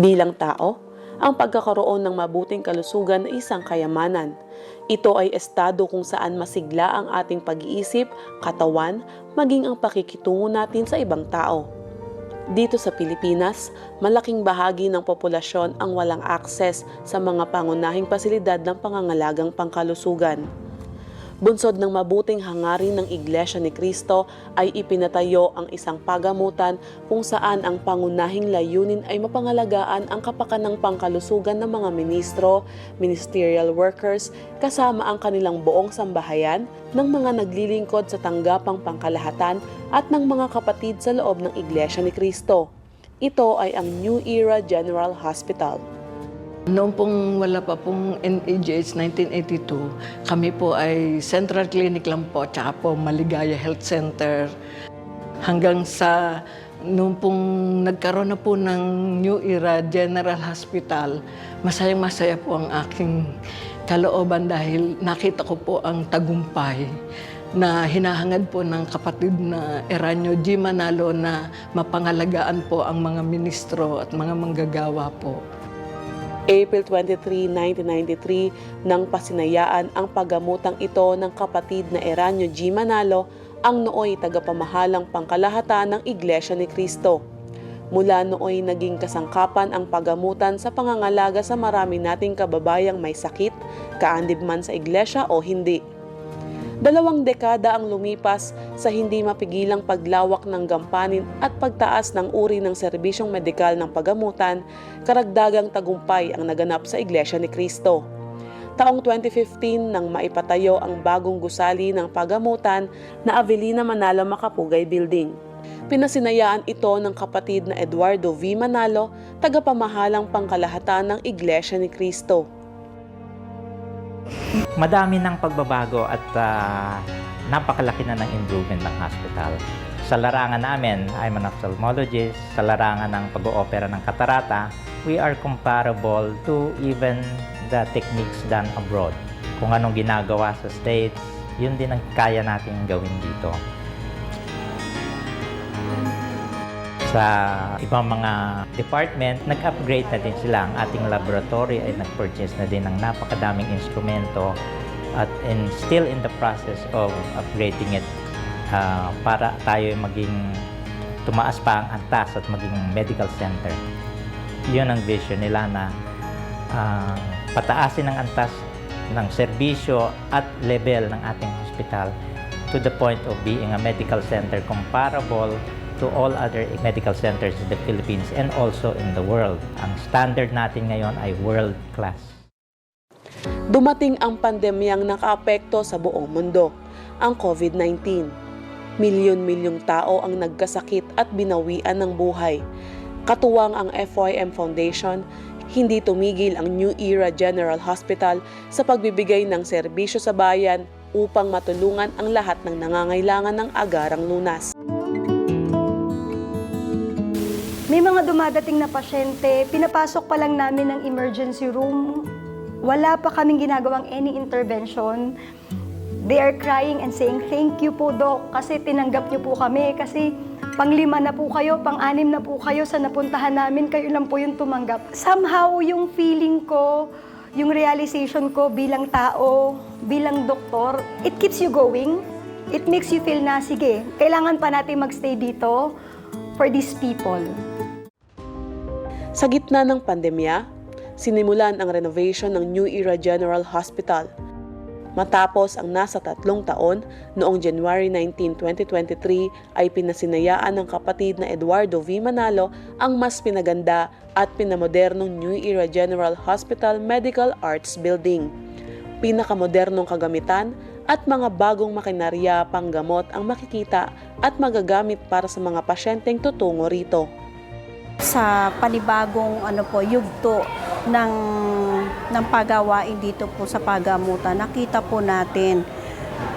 Bilang tao, ang pagkakaroon ng mabuting kalusugan ay isang kayamanan. Ito ay estado kung saan masigla ang ating pag-iisip, katawan, maging ang pakikitungo natin sa ibang tao. Dito sa Pilipinas, malaking bahagi ng populasyon ang walang akses sa mga pangunahing pasilidad ng pangangalagang pangkalusugan. Bunsod ng mabuting hangarin ng Iglesia ni Cristo ay ipinatayo ang isang pagamutan kung saan ang pangunahing layunin ay mapangalagaan ang kapakanang pangkalusugan ng mga ministro, ministerial workers, kasama ang kanilang buong sambahayan ng mga naglilingkod sa tanggapang pangkalahatan at ng mga kapatid sa loob ng Iglesia ni Cristo. Ito ay ang New Era General Hospital. Noong pong wala pa pong NAGH 1982, kami po ay Central Clinic lang po, tsaka po Maligaya Health Center. Hanggang sa noong pong nagkaroon na po ng New Era General Hospital, masayang masaya po ang aking kalooban dahil nakita ko po ang tagumpay na hinahangad po ng kapatid na Eranio G. Manalo na mapangalagaan po ang mga ministro at mga manggagawa po. April 23, 1993 nang pasinayaan ang paggamutang ito ng kapatid na Eranio G. Manalo ang nooy tagapamahalang pangkalahatan ng Iglesia ni Cristo. Mula nooy naging kasangkapan ang paggamutan sa pangangalaga sa marami nating kababayang may sakit, kaandib man sa iglesia o hindi. Dalawang dekada ang lumipas sa hindi mapigilang paglawak ng gampanin at pagtaas ng uri ng serbisyong medikal ng pagamutan, karagdagang tagumpay ang naganap sa Iglesia ni Cristo. Taong 2015 nang maipatayo ang bagong gusali ng pagamutan na Avelina Manalo Makapugay Building. Pinasinayaan ito ng kapatid na Eduardo V. Manalo, tagapamahalang pangkalahatan ng Iglesia ni Cristo. Madami ng pagbabago at ah, napakalaki na ng improvement ng hospital. Sa larangan namin, I'm an ophthalmologist. Sa larangan ng pag-oopera ng katarata, we are comparable to even the techniques done abroad. Kung anong ginagawa sa States, yun din ang kaya natin gawin dito. Sa ibang mga department, nag-upgrade na din sila. Ang ating laboratory ay nag-purchase na din ng napakadaming instrumento at in, still in the process of upgrading it ah, para tayo ay maging tumaas pa ang antas at maging medical center. Yun ang vision nila na ah, pataasin ang antas ng serbisyo at level ng ating hospital to the point of being a medical center comparable to all other medical centers in the Philippines and also in the world. Ang standard natin ngayon ay world class. Dumating ang pandemyang nakaapekto sa buong mundo, ang COVID-19. Milyon-milyong tao ang nagkasakit at binawian ng buhay. Katuwang ang FYM Foundation, hindi tumigil ang New Era General Hospital sa pagbibigay ng serbisyo sa bayan upang matulungan ang lahat ng nangangailangan ng agarang lunas. May mga dumadating na pasyente, pinapasok pa lang namin ng emergency room. Wala pa kaming ginagawang any intervention. They are crying and saying, thank you po, Doc, kasi tinanggap niyo po kami. Kasi panglima na po kayo, pang-anim na po kayo sa napuntahan namin, kayo lang po yung tumanggap. Somehow, yung feeling ko, yung realization ko bilang tao, bilang doktor, it keeps you going. It makes you feel na, sige, kailangan pa natin magstay dito for these people. Sa gitna ng pandemya, sinimulan ang renovation ng New Era General Hospital. Matapos ang nasa tatlong taon, noong January 19, 2023 ay pinasinayaan ng kapatid na Eduardo V. Manalo ang mas pinaganda at pinamodernong New Era General Hospital Medical Arts Building. Pinakamodernong kagamitan at mga bagong makinarya panggamot ang makikita at magagamit para sa mga pasyenteng tutungo rito. Sa panibagong ano po yugto ng ng pagawain dito po sa pagamutan nakita po natin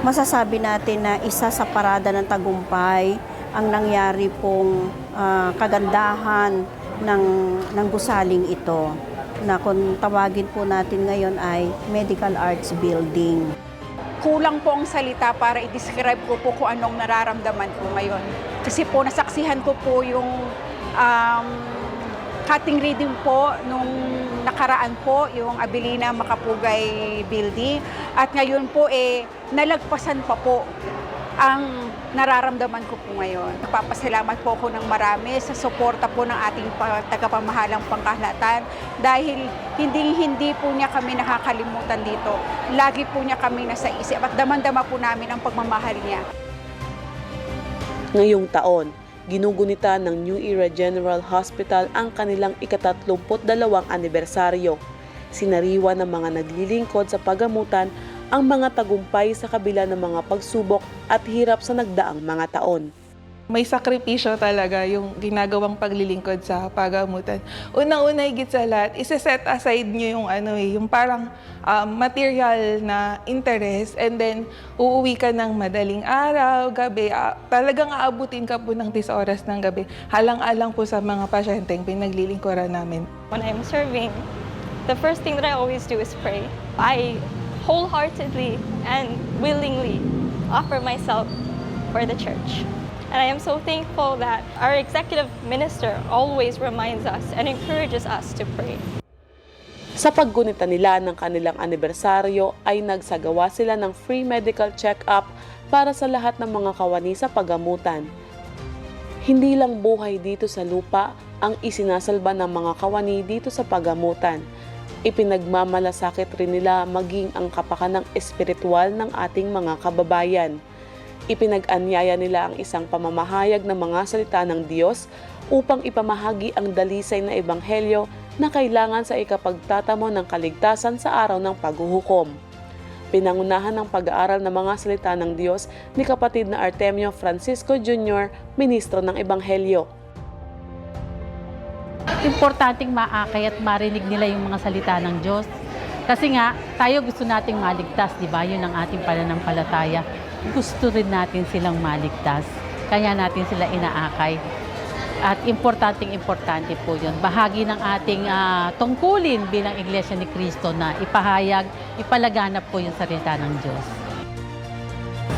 masasabi natin na isa sa parada ng tagumpay ang nangyari pong ah, kagandahan ng ng gusaling ito na kung tawagin po natin ngayon ay Medical Arts Building. kulang po ang salita para i-describe ko po kung anong nararamdaman ko ngayon. Kasi po nasaksihan ko po yung um, cutting reading po nung nakaraan po, yung Abilina Makapugay Building. At ngayon po, eh, nalagpasan pa po ang nararamdaman ko po ngayon. Nagpapasalamat po ako ng marami sa suporta po ng ating pa- tagapamahalang pangkahlatan dahil hindi hindi po niya kami nakakalimutan dito. Lagi po niya kami nasa isip at damandama po namin ang pagmamahal niya. Ngayong taon, ginugunita ng New Era General Hospital ang kanilang ikatatlumput dalawang anibersaryo. Sinariwa ng mga naglilingkod sa pagamutan ang mga tagumpay sa kabila ng mga pagsubok at hirap sa nagdaang mga taon. May sakripisyo talaga yung ginagawang paglilingkod sa pagamutan. Unang-una higit sa lahat, isa-set aside nyo yung ano eh, yung parang um, material na interest and then uuwi ka ng madaling araw, gabi, ah, talagang aabutin ka po ng 10 oras ng gabi. Halang-alang po sa mga pasyenteng pinaglilingkuran namin. when I'm serving, the first thing that I always do is pray. I wholeheartedly and willingly offer myself for the church. And I am so thankful that our executive minister always reminds us and encourages us to pray. Sa paggunita nila ng kanilang anibersaryo ay nagsagawa sila ng free medical check-up para sa lahat ng mga kawani sa pagamutan. Hindi lang buhay dito sa lupa ang isinasalba ng mga kawani dito sa pagamutan. Ipinagmamalasakit rin nila maging ang kapakanang espiritual ng ating mga kababayan. Ipinag-anyaya nila ang isang pamamahayag ng mga salita ng Diyos upang ipamahagi ang dalisay na ebanghelyo na kailangan sa ikapagtatamo ng kaligtasan sa araw ng paghuhukom. Pinangunahan ng pag-aaral ng mga salita ng Diyos ni kapatid na Artemio Francisco Jr., ministro ng Ebanghelyo. importanteng maakay at marinig nila yung mga salita ng Diyos. Kasi nga, tayo gusto nating maligtas, di ba? Yun ang ating pananampalataya. Gusto rin natin silang maligtas. Kaya natin sila inaakay. At importanteng importante po yun. Bahagi ng ating ah, tungkulin bilang Iglesia ni Cristo na ipahayag, ipalaganap po yung salita ng Diyos.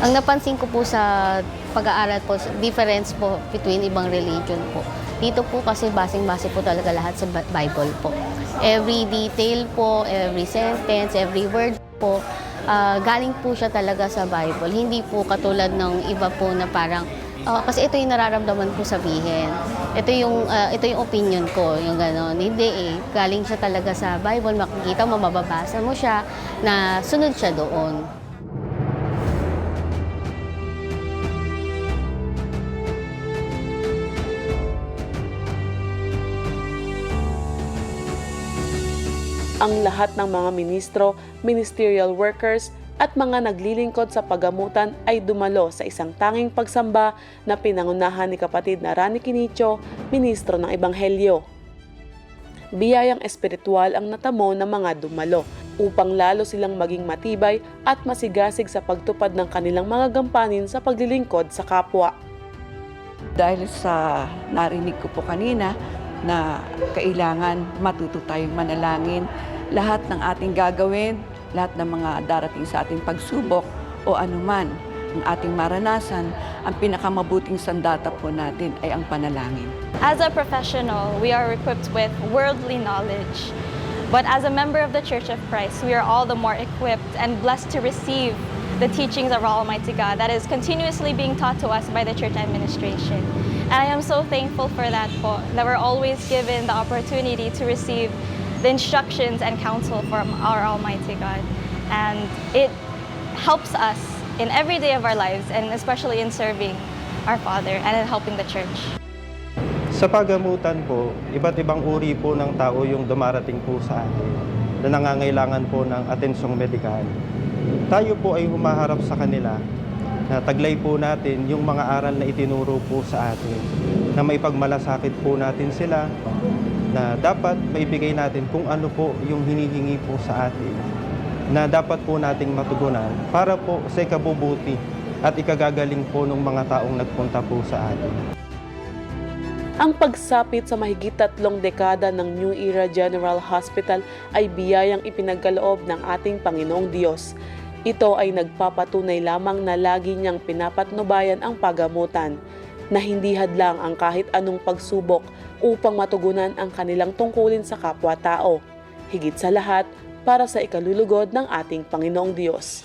Ang napansin ko po sa pag-aaral po, difference po between ibang religion po. Dito po kasi basing-base po talaga lahat sa Bi- Bible po. Every detail po, every sentence, every word po, ah, galing po siya talaga sa Bible. Hindi po katulad ng iba po na parang, "Ah, kasi ito yung nararamdaman ko sabihin. Ito yung, ah, ito yung opinion ko, yung gano'n. Hindi eh. Galing siya talaga sa Bible. Makikita mo, mababasa mo siya na sunod siya doon. Ang lahat ng mga ministro, ministerial workers, at mga naglilingkod sa pagamutan ay dumalo sa isang tanging pagsamba na pinangunahan ni kapatid na Rani Quinicho, ministro ng Ebanghelyo. Biyayang espiritual ang natamo ng mga dumalo upang lalo silang maging matibay at masigasig sa pagtupad ng kanilang mga gampanin sa paglilingkod sa kapwa. Dahil sa narinig ko po kanina na kailangan matuto tayong manalangin, lahat ng ating gagawin, lahat ng mga darating sa ating pagsubok o anuman ang ating maranasan, ang pinakamabuting sandata po natin ay ang panalangin. As a professional, we are equipped with worldly knowledge. But as a member of the Church of Christ, we are all the more equipped and blessed to receive the teachings of our Almighty God that is continuously being taught to us by the church administration. And I am so thankful for that po, that we're always given the opportunity to receive the instructions and counsel from our Almighty God. And it helps us in every day of our lives, and especially in serving our Father and in helping the church. Sa pagamutan po, iba't ibang uri po ng tao yung dumarating po sa atin na nangangailangan po ng atensyong medikal. Tayo po ay humaharap sa kanila na taglay po natin yung mga aral na itinuro po sa atin na may pagmalasakit po natin sila na dapat maibigay natin kung ano po yung hinihingi po sa atin na dapat po nating matugunan para po sa ikabubuti at ikagagaling po ng mga taong nagpunta po sa atin. Ang pagsapit sa mahigit tatlong dekada ng New Era General Hospital ay biyayang ipinagkaloob ng ating Panginoong Diyos. Ito ay nagpapatunay lamang na lagi niyang pinapatnubayan ang pagamutan. na hindi hadlang ang kahit anong pagsubok upang matugunan ang kanilang tungkulin sa kapwa-tao. Higit sa lahat, para sa ikalulugod ng ating Panginoong Diyos.